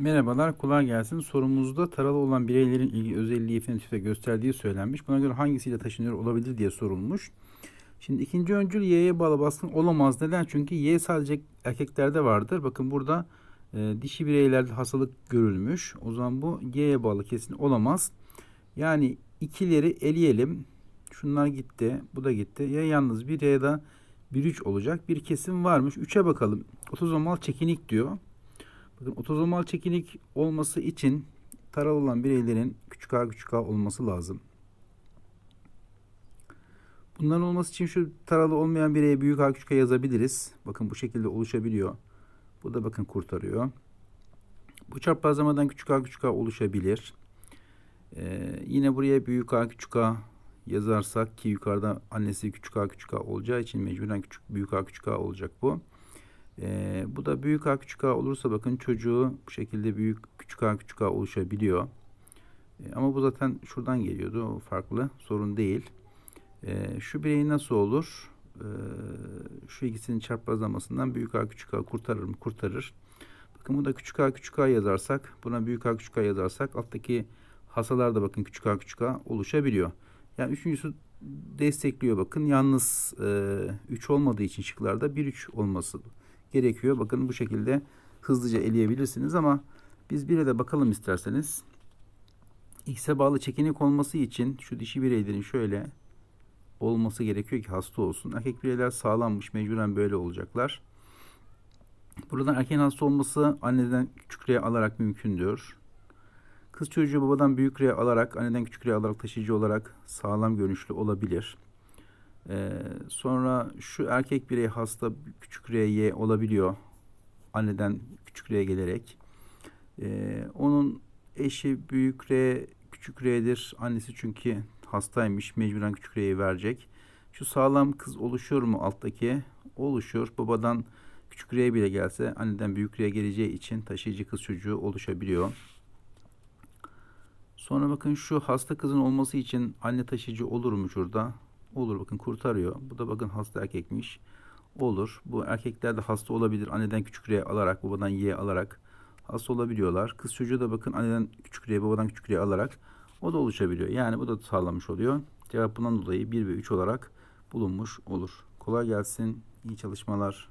Merhabalar, kolay gelsin. Sorumuzda taralı olan bireylerin ilgi özelliği fenotipte gösterdiği söylenmiş. Buna göre hangisiyle taşınıyor olabilir diye sorulmuş. Şimdi ikinci öncül Y'ye bağlı baskın olamaz. Neden? Çünkü Y sadece erkeklerde vardır. Bakın burada e, dişi bireylerde hastalık görülmüş. O zaman bu Y'ye bağlı kesin olamaz. Yani ikileri eleyelim. Şunlar gitti. Bu da gitti. Ya yalnız bir ya da bir üç olacak. Bir kesim varmış. Üçe bakalım. Otozomal çekinik diyor. Bakın otozomal çekinik olması için taralı olan bireylerin küçük a küçük a olması lazım. Bunların olması için şu taralı olmayan bireye büyük a küçük a yazabiliriz. Bakın bu şekilde oluşabiliyor. Bu da bakın kurtarıyor. Bu çaprazlamadan küçük a küçük a oluşabilir. Ee, yine buraya büyük a küçük a yazarsak ki yukarıda annesi küçük a küçük a olacağı için mecburen küçük büyük a küçük a olacak bu. Ee, bu da büyük A küçük A olursa bakın çocuğu bu şekilde büyük küçük A küçük A oluşabiliyor. Ee, ama bu zaten şuradan geliyordu. O farklı. Sorun değil. Ee, şu birey nasıl olur? Ee, şu ikisinin çarpazlamasından büyük A küçük A kurtarır mı? Kurtarır. Bakın bu da küçük A küçük A yazarsak buna büyük A küçük A yazarsak alttaki hasalar da bakın küçük A küçük A oluşabiliyor. Yani üçüncüsü destekliyor bakın. Yalnız 3 e, olmadığı için şıklarda 1-3 olması gerekiyor. Bakın bu şekilde hızlıca eleyebilirsiniz ama biz bir de bakalım isterseniz. X'e bağlı çekinik olması için şu dişi bireylerin şöyle olması gerekiyor ki hasta olsun. Erkek bireyler sağlanmış mecburen böyle olacaklar. Buradan erkeğin hasta olması anneden küçük r'ye alarak mümkündür. Kız çocuğu babadan büyük r'ye alarak anneden küçük r'ye alarak taşıyıcı olarak sağlam görünüşlü olabilir. Ee, sonra şu erkek birey hasta küçük R'ye olabiliyor. Anneden küçük R'ye gelerek. Ee, onun eşi büyük R, küçük R'dir. Annesi çünkü hastaymış. Mecburen küçük R'yi verecek. Şu sağlam kız oluşuyor mu alttaki? Oluşuyor. Babadan küçük R bile gelse anneden büyük R geleceği için taşıyıcı kız çocuğu oluşabiliyor. Sonra bakın şu hasta kızın olması için anne taşıyıcı olur mu şurada? Olur bakın kurtarıyor. Bu da bakın hasta erkekmiş. Olur. Bu erkekler de hasta olabilir. Anneden küçük R alarak, babadan Y alarak hasta olabiliyorlar. Kız çocuğu da bakın anneden küçük R, babadan küçük R alarak o da oluşabiliyor. Yani bu da sağlamış oluyor. Cevap bundan dolayı 1 ve 3 olarak bulunmuş olur. Kolay gelsin. İyi çalışmalar.